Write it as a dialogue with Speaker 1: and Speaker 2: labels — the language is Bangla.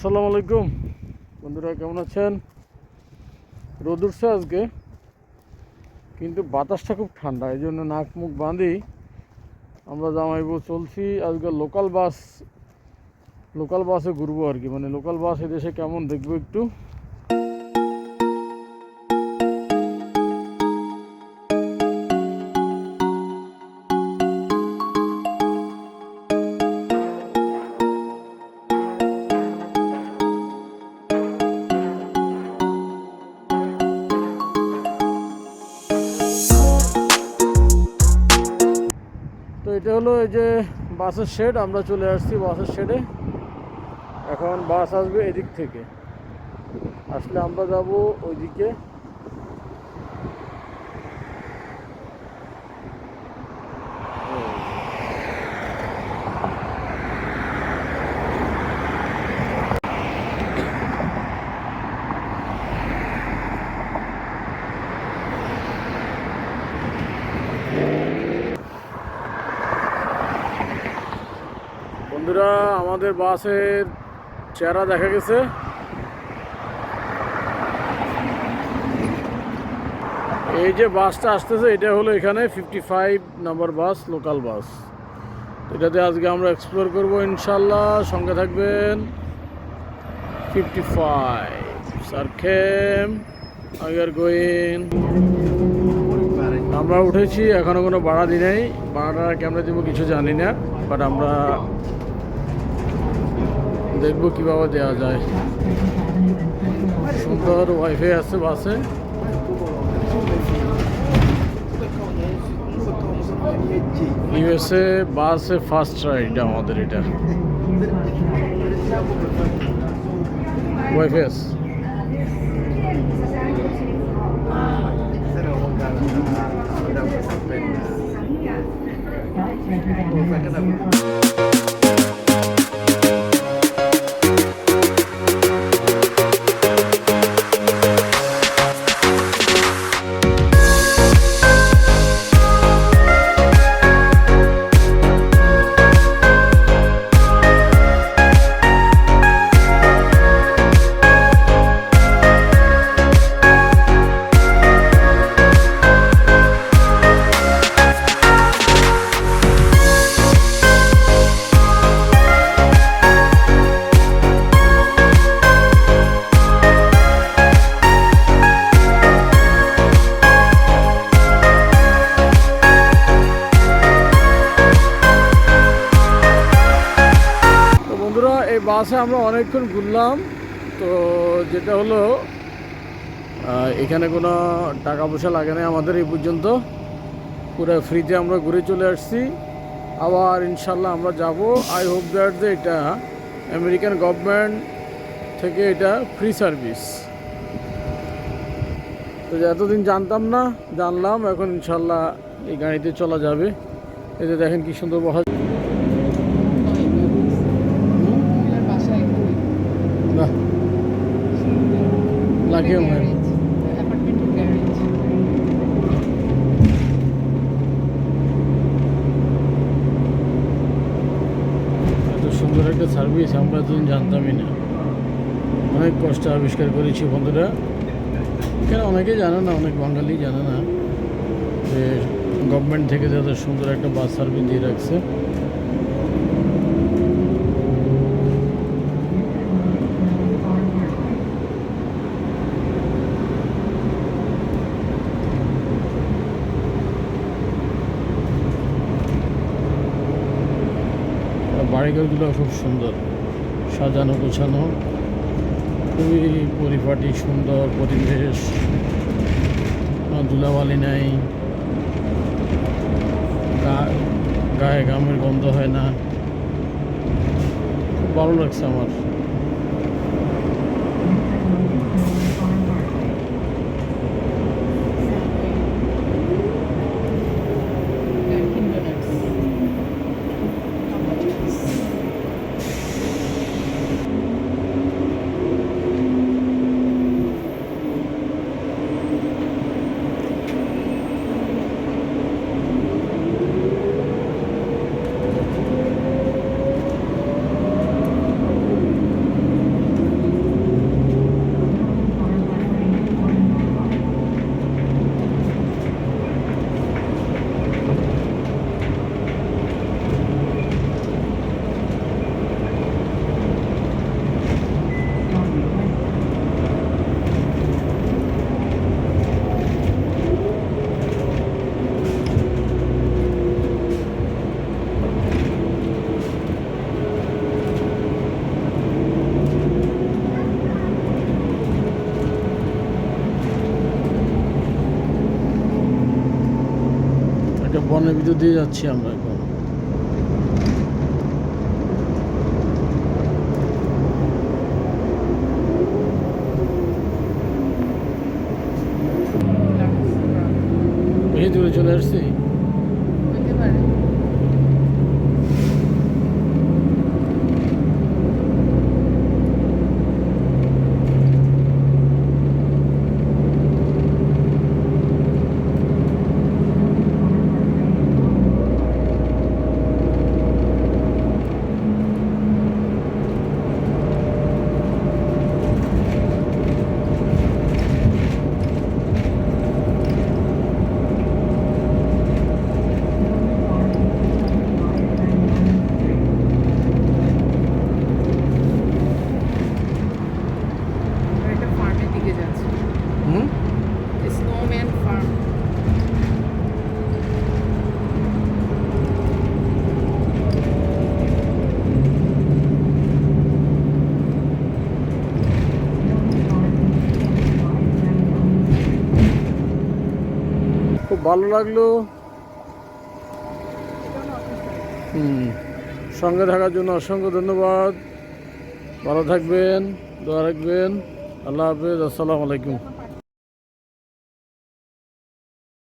Speaker 1: আসসালামু আলাইকুম। বন্ধুরা, কেমন আছেন? রোদ উঠছে আজকে, কিন্তু বাতাসটা খুব ঠান্ডা, এই জন্য নাক মুখ বাঁধি আমরা জামাইবু চলছি আজকে লোকাল বাস লোকাল বাসে ঘুরবো আর কি। মানে লোকাল বাস এদেশে কেমন দেখব একটু? এটা হলো এই যে বাসের শেড আমরা চলে আসছি বাসের শেডে এখন বাস আসবে এদিক থেকে। আসলে আমরা যাব ওইদিকে। বন্ধুরা, আমাদের বাসের চেহারা দেখা গেছে। এই যে বাসটা আসতেছে, এটা হলো এখানে fifty five number bus local bus. এটাতে আজকে আমরা এক্সপ্লোর করব ইনশাল্লাহ। সঙ্গে থাকবেন ফিফটি ফাইভ সারখেম আই আর গোয়িং আমরা উঠেছি, এখনও কোনো ভাড়া দিই নাই। ভাড়াটা কেমন দিব কিছু জানি না বাট আমরা দেখব কীভাবে দেওয়া যায়। সুন্দর ওয়াইফাই আছে বাসে ইউএসএ বাসে ফার্স্ট রাইড আমাদের এটা। ওয়াইফাই আছে। বাসে আমরা অনেকক্ষণ ঘুরলাম, তো যেটা হলো এখানে কোনো টাকা পয়সা লাগে না আমাদের এই পর্যন্ত। পুরো ফ্রিতে আমরা ঘুরে চলে আসছি। আবার ইনশাল্লাহ আমরা যাব। আই হোপ দ্যাট যে এটা আমেরিকান গভর্নমেন্ট থেকে এটা ফ্রি সার্ভিস তো এতদিন জানতাম না, জানলাম, এখন ইনশাল্লাহ এই গাড়িতে চলা যাবে। এতে দেখেন কি সুন্দর বসা লাগে মনে হয়। এত সুন্দর একটা সার্ভিস আমরা এতদিন জানতামই না। অনেক কষ্ট আবিষ্কার করেছি বন্ধুরা। এখানে অনেকেই জানে না অনেক বাঙালি জানে না যে গভর্নমেন্ট থেকে যে এত সুন্দর একটা বাস সার্ভিস দিয়ে রাখছে। বাড়িঘরগুলো খুব সুন্দর। সাজানো, গোছানো। খুবই পরিপাটি, সুন্দর পরিবেশ। ধুলাবালি নাই। গায়ে গামের গন্ধ হয় না। খুব ভালো লাগছে আমার। বনের ভিতর দিয়ে যাচ্ছি আমরা বেশি দূরে চলে আসছি
Speaker 2: হতে পারে আমরা একটা ফার্মের দিকে যাচ্ছি
Speaker 1: হুম
Speaker 2: স্নোম্যান ফার্ম
Speaker 1: খুব ভালো লাগল। হুম, সঙ্গে থাকার জন্য অসংখ্য ধন্যবাদ। ভালো থাকবেন, দোয়া রাখবেন। আল্লাহ হাফেজ, আসসালামু আলাইকুম।